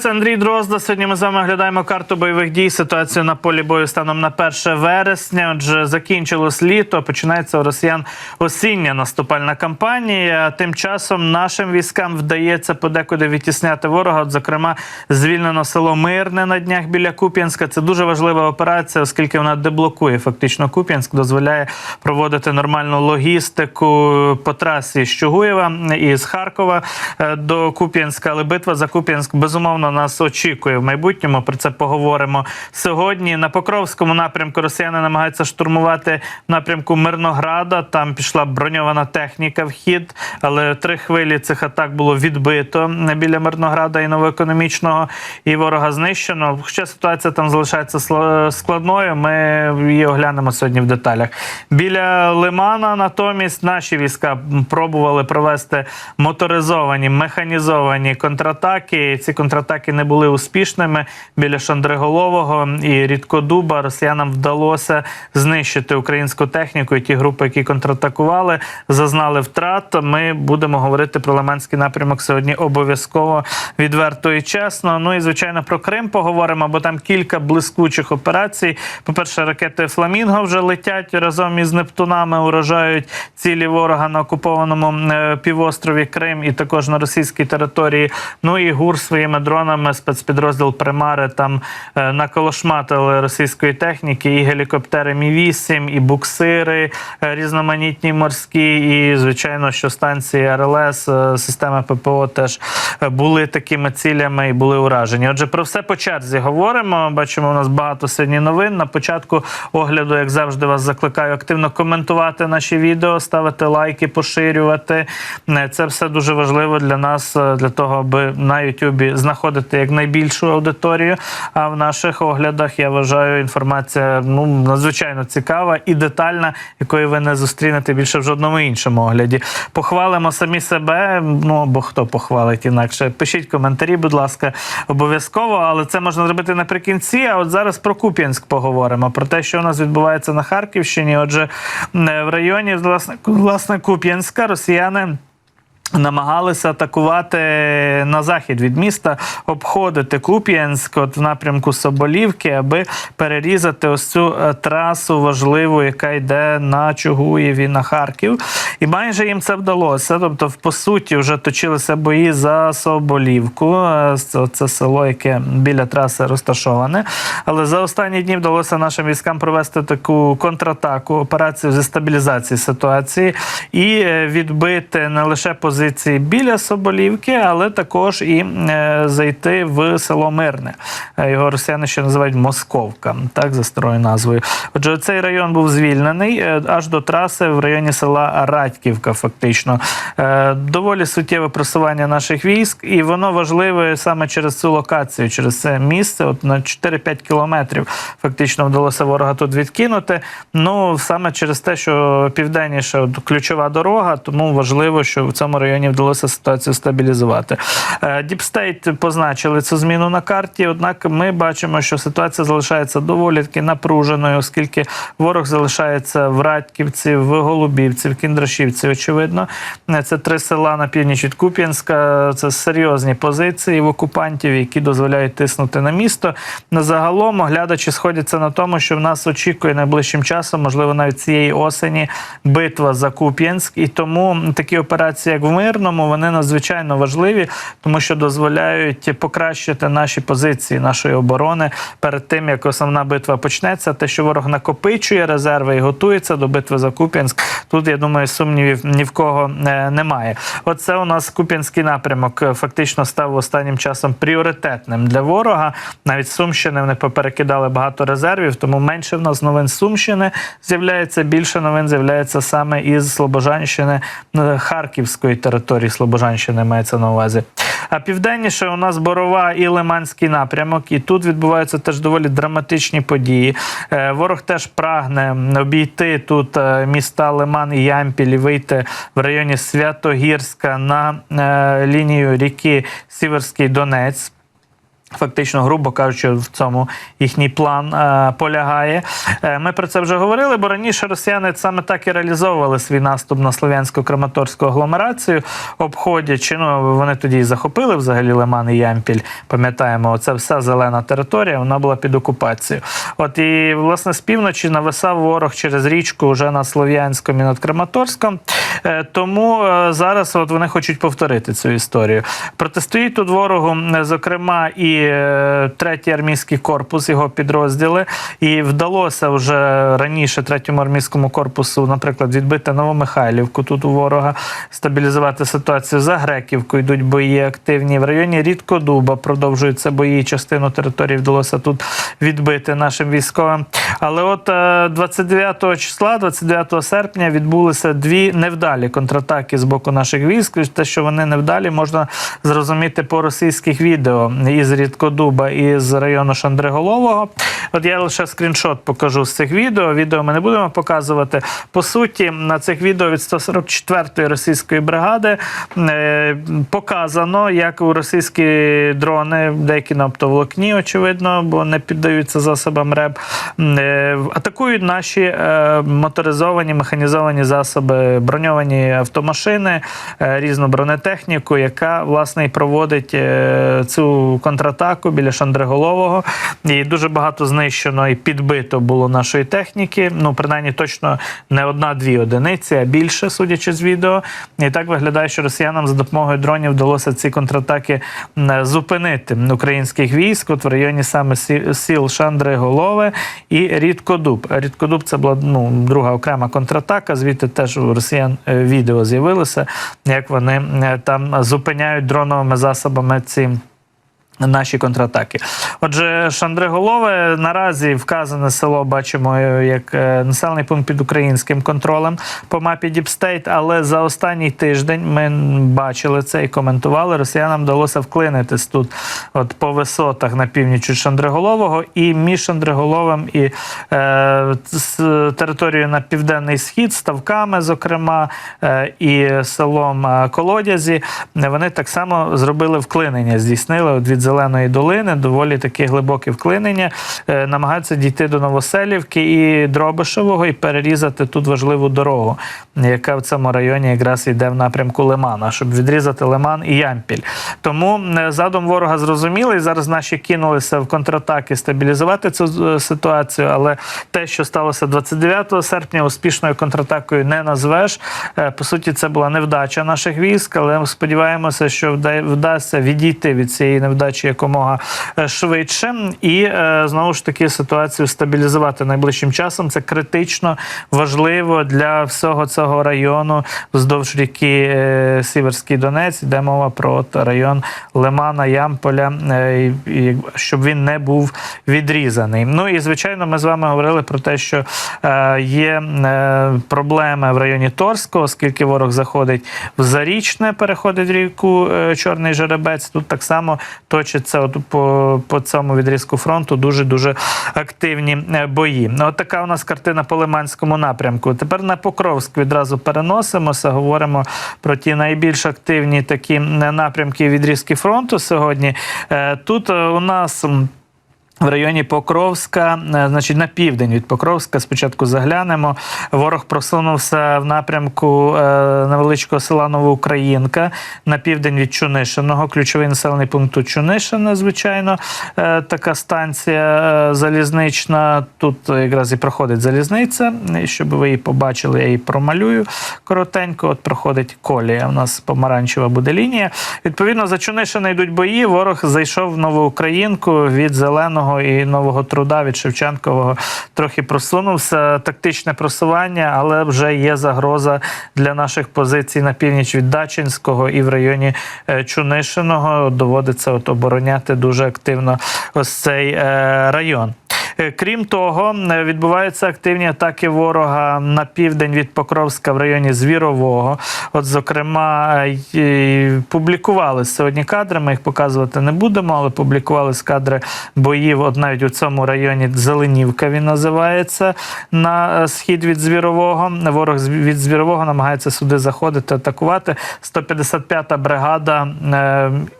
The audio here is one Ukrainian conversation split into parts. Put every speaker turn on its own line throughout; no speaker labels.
Це Андрій Дрозда. Сьогодні ми з вами оглядаємо карту бойових дій. Ситуацію на полі бою станом на 1 вересня. Отже, закінчилось літо. Починається у росіян осіння наступальна кампанія. Тим часом нашим військам вдається подекуди відтісняти ворога. От, зокрема, звільнено село Мирне на днях біля Куп'янська. Це дуже важлива операція, оскільки вона деблокує фактично Куп'янськ, дозволяє проводити нормальну логістику по трасі з Чугуєва і з Харкова е, до Куп'янська. Але битва за Куп'янськ безумовно нас очікує в майбутньому. Про це поговоримо сьогодні. На Покровському напрямку Росіяни намагаються штурмувати напрямку Мирнограда. Там пішла броньована техніка в хід, але три хвилі цих атак було відбито біля Мирнограда і новоекономічного, і ворога знищено. Хоча ситуація там залишається складною. Ми її оглянемо сьогодні в деталях. Біля Лимана натомість наші війська пробували провести моторизовані, механізовані контратаки. Ці контратаки не були успішними. Біля Шандриголового і Рідкодуба росіянам вдалося знищити українську техніку. І ті групи, які контратакували, зазнали втрат. Ми будемо говорити про Лиманський напрямок сьогодні обов'язково відверто і чесно. Ну і звичайно про Крим поговоримо, бо там кілька блискучих операцій. По-перше, ракети Фламінго вже летять разом із Нептунами, уражають цілі ворога на окупованому е, півострові Крим і також на російській території. Ну і ГУР своїми дронами, спецпідрозділ Примари там е, наколошматили російської техніки, і гелікоптери Мі 8 і буксири е, різноманітні морські, і звичайно, що станції РЛС, е, системи ППО теж були такими цілями і були уражені. Отже, про все по черзі говоримо. Бачимо, у нас багато сьогодні новин. На початку огляду, як завжди, вас закликаю активно коментувати наші відео, ставити лайки, поширювати. Це все дуже важливо для нас, для того, аби на Ютубі знаходити як найбільшу аудиторію. А в наших оглядах я вважаю інформація ну надзвичайно цікава і детальна, якої ви не зустрінете більше в жодному іншому огляді. Похвалимо самі себе. Ну бо хто похвалить інакше? Пишіть коментарі, будь ласка, обов'язково. Але це можна зробити наприкінці. А от зараз про Куп'янськ поговоримо про те, що у нас відбувається на Харківщині. Отже, е, в районі власне власне Куп'янська росіяни. Намагалися атакувати на захід від міста, обходити Куп'янськ от в напрямку Соболівки, аби перерізати ось цю е, трасу важливу, яка йде на Чугуїв і на Харків. І майже їм це вдалося. Тобто, в- по суті, вже точилися бої за Соболівку. Е, Це село, яке біля траси розташоване. Але за останні дні вдалося нашим військам провести таку контратаку, операцію зі стабілізації ситуації і е, відбити не лише позиції біля Соболівки, але також і е, зайти в село Мирне. Е, Його росіяни ще називають Московка, так за старою назвою. Отже, цей район був звільнений е, аж до траси в районі села Радьківка. Фактично доволі суттєве просування наших військ, і воно важливе саме через цю локацію, через це місце. От на 4-5 кілометрів фактично вдалося ворога тут відкинути. Ну саме через те, що південніше ключова дорога, тому важливо, що в цьому районі вдалося ситуацію стабілізувати. Діпстейт позначили цю зміну на карті. Однак ми бачимо, що ситуація залишається доволі таки напруженою, оскільки ворог залишається в Радьківці, в Голубівці, в Кіндрашівці. Очевидно, це три села на північ від Куп'янська. Це серйозні позиції в окупантів, які дозволяють тиснути на місто. Загалом оглядачі сходяться на тому, що в нас очікує найближчим часом, можливо, навіть цієї осені, битва за Куп'янськ. І тому такі операції, як в Мирному, вони надзвичайно важливі, тому що дозволяють покращити наші позиції нашої оборони перед тим, як основна битва почнеться. Те, що ворог накопичує резерви і готується до битви за Куп'янськ. Тут я думаю, сумнівів ні в кого е, немає. Оце у нас Куп'янський напрямок е, фактично став останнім часом пріоритетним для ворога. Навіть Сумщини вони поперекидали багато резервів, тому менше в нас новин Сумщини з'являється. Більше новин з'являється саме із Слобожанщини, е, Харківської території Слобожанщини мається на увазі. А південніше у нас Борова і Лиманський напрямок, і тут відбуваються теж доволі драматичні події. Е, Ворог теж прагне обійти тут е, міста Лиман і Ямпіль і вийти в районі Святогірська на е, лінію ріки Сіверський Донець. Фактично, грубо кажучи, в цьому їхній план е, полягає. Е, ми про це вже говорили, бо раніше росіяни саме так і реалізовували свій наступ на слов'янсько-краматорську агломерацію, обходячи. Ну вони тоді і захопили взагалі Лиман і Ямпіль. Пам'ятаємо, це вся зелена територія, вона була під окупацією. От і власне з півночі нависав ворог через річку вже на Слов'янському і над Краматорськом. Е, тому е, зараз от вони хочуть повторити цю історію. Протистоїть тут ворогу, е, зокрема, і третій армійський корпус, його підрозділи. І вдалося вже раніше третьому армійському корпусу, наприклад, відбити Новомихайлівку тут у ворога, стабілізувати ситуацію за Греківку. Йдуть бої активні. В районі Рідкодуба продовжуються бої. Частину території вдалося тут відбити нашим військовим. Але от е, 29 числа, 29 серпня, відбулися дві невдалі контратаки з боку наших військ. Те, що вони невдалі, можна зрозуміти по російських відео із Рідкодуба і із району Шандриголового. От я лише скріншот покажу з цих відео. Відео ми не будемо показувати. По суті, на цих відео від 144-ї російської бригади е, показано, як у російські дрони, деякі на оптоволокні, очевидно, бо не піддаються засобам РЕБ, е, атакують наші е, моторизовані механізовані засоби, броньовані автомашини, е, різну бронетехніку, яка власне і проводить е, цю контратаку біля Шандриголового. І дуже багато знищено і підбито було нашої техніки. Ну, принаймні, точно не одна-дві одиниці, а більше, судячи з відео. І так виглядає, що росіянам за допомогою дронів вдалося ці контратаки зупинити українських військ от в районі саме сі- сіл Шандри Голове і Рідкодуб. Рідкодуб це була ну, друга окрема контратака. Звідти теж у росіян е, відео з'явилося, як вони е, там зупиняють дроновими засобами ці. Наші контратаки. Отже, Шандриголове наразі вказане село бачимо е, як е, населений пункт під українським контролем по мапі Діпстейт. Але за останній тиждень ми бачили це і коментували. Росіянам вдалося вклинитись тут, от по висотах на північ від Шандриголового, і між Шандриголовим і е, територією на південний схід, ставками, зокрема, е, і селом е, Колодязі. Вони так само зробили вклинення, здійснили від Зеленої долини, доволі таке глибоке вклинення. Е, Намагаються дійти до Новоселівки і Дробишевого і перерізати тут важливу дорогу, яка в цьому районі якраз йде в напрямку Лимана, щоб відрізати Лиман і Ямпіль. Тому е, задум ворога зрозумілий. Зараз наші кинулися в контратаки стабілізувати цю е, ситуацію. Але те, що сталося 29 серпня, успішною контратакою не назвеш. По суті, це була невдача наших військ, але ми сподіваємося, що вдасться відійти від цієї невдачі якомога е, швидше, і е, знову ж таки ситуацію стабілізувати найближчим часом. Це критично важливо для всього цього району вздовж ріки е, Сіверський Донець. Йде мова про район Лимана, Ямполя, щоб він не був відрізаний. Ну і звичайно, ми з вами говорили про те, що є проблеми в районі Торського, оскільки ворог заходить в Зарічне, переходить ріку Чорний Жеребець. Тут так само точаться от по, по цьому відрізку фронту дуже дуже активні е, бої. Ну, от така у нас картина по Лиманському напрямку. Тепер на Покровськ відразу переносимося. Говоримо про ті найбільш активні такі е, напрямки відрізки фронту сьогодні. Е, Тут у нас. В районі Покровська, е, значить на південь від Покровська, спочатку заглянемо. Ворог просунувся в напрямку е, невеличкого села Новоукраїнка на південь від Чунишиного. Ключовий населений пункт тут Чунишина, звичайно, е, така станція залізнична. Тут якраз і проходить залізниця. Щоб ви її побачили, я її промалюю коротенько. От проходить колія. У нас помаранчева буде лінія. Відповідно, за Чунишина йдуть бої. Ворог зайшов в Новоукраїнку від зеленого і нового труда від Шевченкового. Трохи просунувся. Тактичне просування, але вже є загроза для наших позицій на північ від Дачинського і в районі е, Чунишиного. Доводиться от обороняти дуже активно ось цей е, район. Крім того, е, відбуваються активні атаки ворога на південь від Покровська в районі Звірового. От, зокрема, е, публікували сьогодні кадри. Ми їх показувати не будемо, але публікувались кадри боїв. От навіть у цьому районі Зеленівка він називається на е, схід від Звірового. Ворог від Звірового намагається сюди заходити, атакувати. 155-та бригада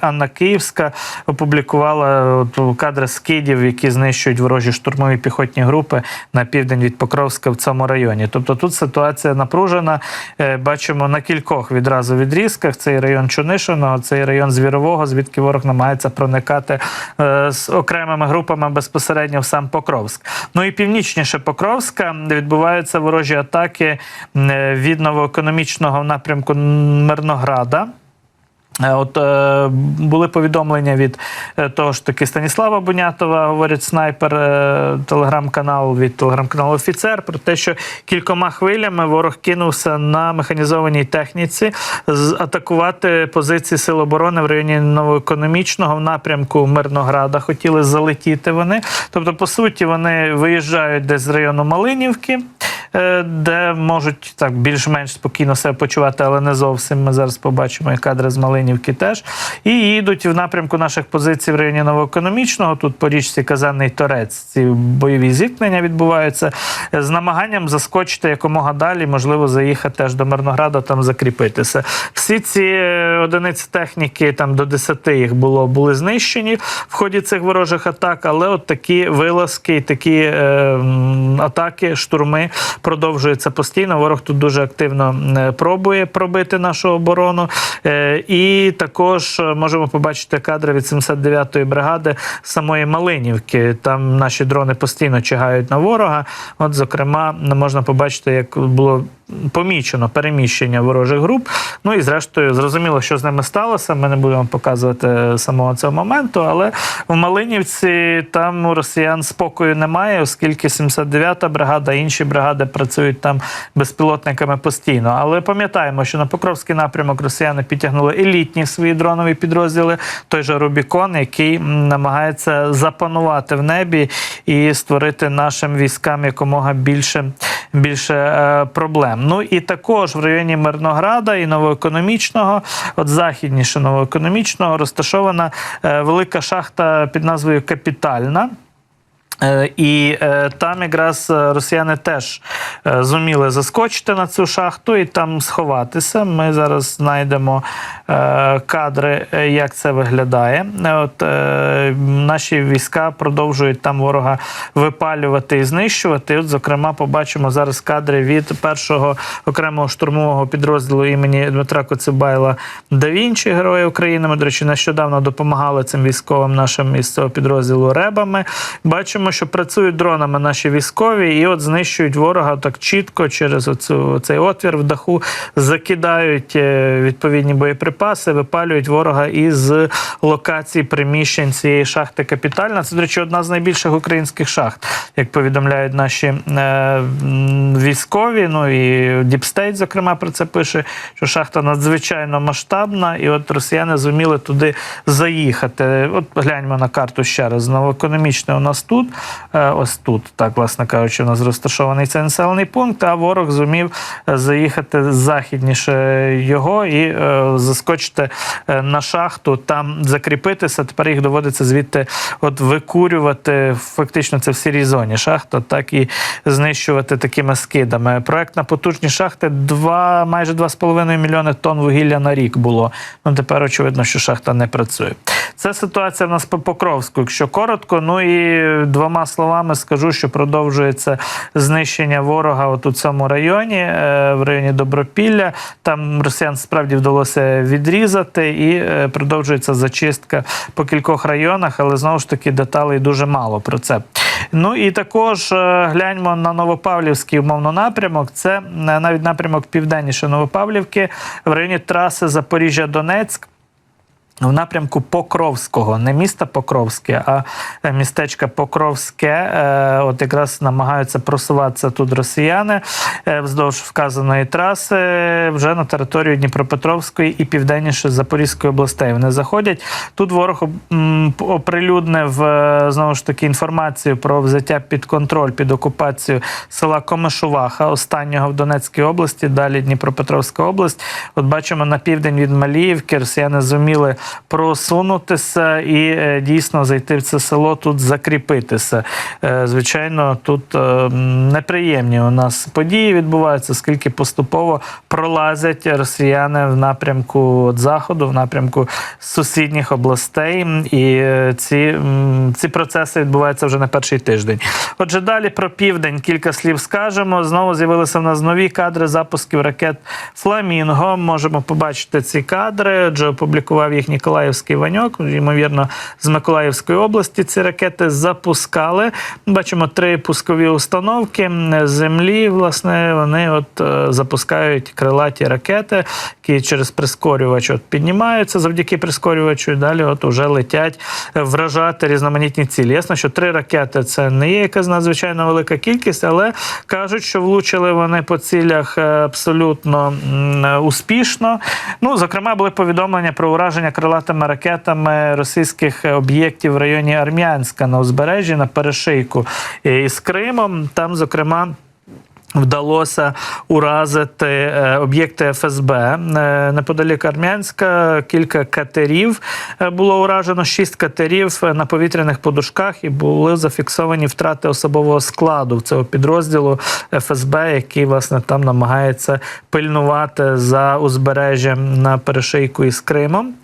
Анна Київська опублікувала от, кадри скидів, які знищують ворожі штурмові піхотні групи на південь від Покровська в цьому районі. Тобто тут ситуація напружена. Е, Бачимо на кількох відразу відрізках. Цей район Чунишиного, цей район Звірового, звідки ворог намагається проникати е, з окремими групами безпосередньо в сам Покровськ. Ну і північніше Покровська відбуваються ворожі атаки е, від новоекономічного напрямку Мирнограда. Е, От е, були повідомлення від е, того ж таки Станіслава Бунятова, говорить снайпер е, телеграм-канал від телеграм-каналу Офіцер про те, що кількома хвилями ворог кинувся на механізованій техніці з- атакувати позиції Сил оборони в районі новоекономічного в напрямку Мирнограда. Хотіли залетіти вони. Тобто, по суті, вони виїжджають десь з району Малинівки. Е, Де можуть так більш-менш спокійно себе почувати, але не зовсім. Ми зараз побачимо і кадри з Малинівки теж. І їдуть в напрямку наших позицій в районі новоекономічного. Тут по річці Казанний Торець ці бойові зіткнення відбуваються з намаганням заскочити якомога далі, можливо, заїхати аж до Мирнограда, там закріпитися. Всі ці е, одиниці техніки, там до 10 їх було, були знищені в ході цих ворожих атак, але от такі вилазки, такі е, атаки, штурми продовжуються постійно. Ворог тут дуже активно е, пробує пробити нашу оборону. Е, і також е, можемо побачити кадри від 79-ї бригади самої Малинівки. Там наші дрони постійно чигають на ворога. От, зокрема, можна побачити, як було помічено переміщення ворожих груп. Ну і зрештою, зрозуміло, що з ними сталося. Ми не будемо показувати самого цього моменту, але в Малинівці там у росіян спокою немає, оскільки 79-та бригада, інші бригади працюють там безпілотниками постійно. Але пам'ятаємо, що на Покровський напрямок росіяни підтягнули елітні свої дронові підрозділи, той же Рубікон, який намагається запанувати в небі і створити нашим військам якомога більше, більше е, проблем. Ну і також в районі Мирнограда і новоекономічного, от західніше новоекономічного, розташована е, велика шахта під назвою Капітальна. Е, І е, там якраз е, росіяни теж зуміли заскочити на цю шахту і там сховатися. Ми зараз знайдемо кадри, як це виглядає. От наші війська продовжують там ворога випалювати і знищувати. От, зокрема, побачимо зараз кадри від першого окремого штурмового підрозділу імені Дмитра Коцюбайла да Вінчі, Героя України. Ми, до речі, нещодавно допомагали цим військовим нашим із цього підрозділу ребами. Бачимо, що працюють дронами наші військові, і от знищують ворога так чітко через оцю, цей отвір в даху, закидають е, відповідні боєприпаси, випалюють ворога із локації приміщень цієї шахти Капітальна. Це, до речі, одна з найбільших українських шахт, як повідомляють наші е, військові. Ну і Діпстейт, зокрема, про це пише, що шахта надзвичайно масштабна, і от росіяни зуміли туди заїхати. От гляньмо на карту ще раз. Новоекономічне у нас тут, ось тут, так, власне кажучи, у нас розташований цей населений пункт, а ворог зумів е, заїхати західніше його і е, заскочити е, на шахту, там закріпитися. Тепер їх доводиться звідти от викурювати. Фактично, це в сірій зоні шахта, так і знищувати такими скидами. Проект на потужні шахти 2, майже 2,5 мільйони тонн вугілля на рік було. Ну тепер очевидно, що шахта не працює. Це ситуація в нас по Покровську. Якщо коротко, ну і двома словами скажу, що продовжується знищення ворога от у цьому районі, е, в районі Добропілля. Там росіян справді вдалося відрізати, і е, продовжується зачистка по кількох районах, але знову ж таки деталей дуже мало про це. Ну і також е, гляньмо на Новопавлівський умовно напрямок. Це навіть напрямок південніше Новопавлівки в районі траси Запоріжжя-Донецьк. В напрямку Покровського, не міста Покровське, а е, містечка Покровське. Е, От якраз намагаються просуватися тут росіяни е, вздовж вказаної траси вже на територію Дніпропетровської і південніше Запорізької областей. Вони заходять. Тут ворог оприлюднив знову ж таки інформацію про взяття під контроль, під окупацію села Комишуваха, останнього в Донецькій області, далі Дніпропетровська область. От бачимо на південь від Маліївки, росіяни зуміли просунутися і е, дійсно зайти в це село, тут закріпитися. Е, Звичайно, тут е, неприємні у нас події відбуваються, оскільки поступово пролазять росіяни в напрямку от заходу, в напрямку сусідніх областей, і ці, ці процеси відбуваються вже не перший тиждень. Отже, далі про південь кілька слів скажемо. Знову з'явилися в нас нові кадри запусків ракет Фламінго. Можемо побачити ці кадри. Адже опублікував їх Ніколаївський Ваньок. Ймовірно, з Миколаївської області ці ракети запускали. Бачимо три пускові установки землі. Власне, вони от е, запускають крилаті ракети, які через прискорювач от піднімаються завдяки прискорювачу. І далі от уже летять вражати різноманітні цілі. Ясно, що три ракети це не є якась надзвичайно велика кількість, але кажуть, що влучили вони по цілях е, абсолютно успішно. Ну, зокрема, були повідомлення про ураження крилатими ракетами російських об'єктів в районі Армянська на узбережжі на перешийку із Кримом. Там, зокрема. Вдалося уразити е, об'єкти ФСБ Е, неподалік Армянська. Кілька катерів е, було уражено, шість катерів на повітряних подушках, і були зафіксовані втрати особового складу цього підрозділу ФСБ, який власне там намагається пильнувати за узбережжям на перешийку із Кримом.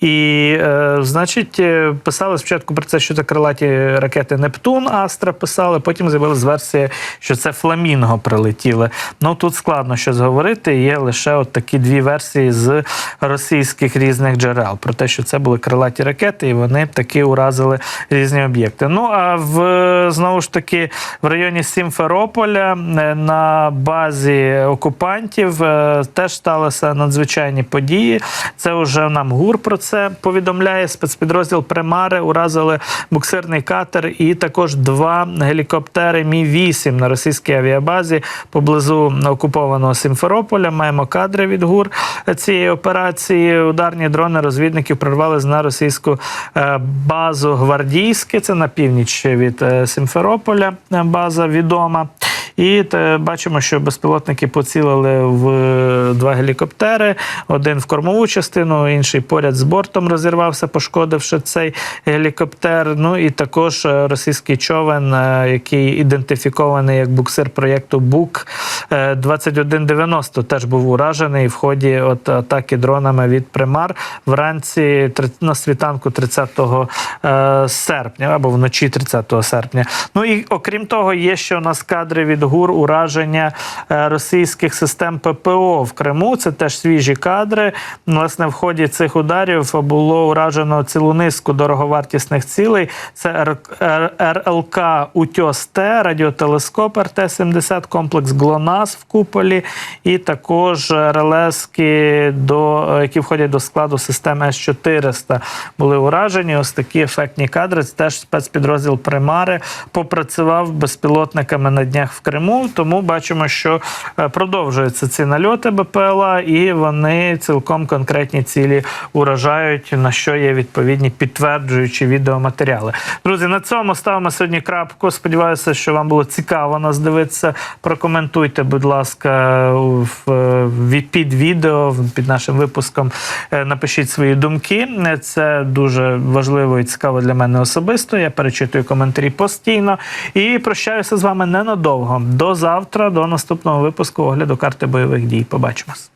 І, е, значить, е, писали спочатку про це, що це крилаті ракети Нептун, Астра писали, потім з'явилась версія, що це Фламінго прилетіли. Ну тут складно щось говорити. Є лише от такі дві версії з російських різних джерел про те, що це були крилаті ракети, і вони таки уразили різні об'єкти. Ну а в знову ж таки в районі Сімферополя е, на базі окупантів е, теж сталися надзвичайні події. Це вже нам ГУР про це повідомляє. Спецпідрозділ Примари уразили буксирний катер і також два гелікоптери Мі 8 на російській авіабазі поблизу окупованого Сімферополя. Маємо кадри від ГУР цієї операції. Ударні дрони розвідників прорвались на російську е, базу Гвардійське. Це на північ від е, Сімферополя. е, База відома. І те, бачимо, що безпілотники поцілили в е, два гелікоптери: один в кормову частину, інший поряд з бортом розірвався, пошкодивши цей гелікоптер. Ну і також е, російський човен, е, який ідентифікований як буксир проєкту БУК е, 2190, теж був уражений в ході от атаки дронами від Примар вранці на світанку 30 е, серпня або вночі 30 серпня. Ну і окрім того, є ще у нас кадри від ГУР ураження е, російських систем ППО в Криму. Це теж свіжі кадри. Власне, в ході цих ударів було уражено цілу низку дороговартісних цілей. Це Р- Р- РЛК Утьос-Т, радіотелескоп РТ-70, комплекс ГЛОНАС в куполі, і також РЛСки, до, е, які входять до складу систем С-400, були уражені. Ось такі ефектні кадри. Це теж спецпідрозділ Примари попрацював безпілотниками на днях в Криму. Тому бачимо, що е, продовжуються ці нальоти БПЛА, і вони цілком конкретні цілі уражають, на що є відповідні підтверджуючі відеоматеріали. Друзі, на цьому ставимо сьогодні крапку. Сподіваюся, що вам було цікаво нас дивитися. Прокоментуйте, будь ласка, в- під відео, під нашим випуском. Е, Напишіть свої думки. Це дуже важливо і цікаво для мене особисто. Я перечитую коментарі постійно і прощаюся з вами ненадовго. До завтра, до наступного випуску огляду карти бойових дій. Побачимось.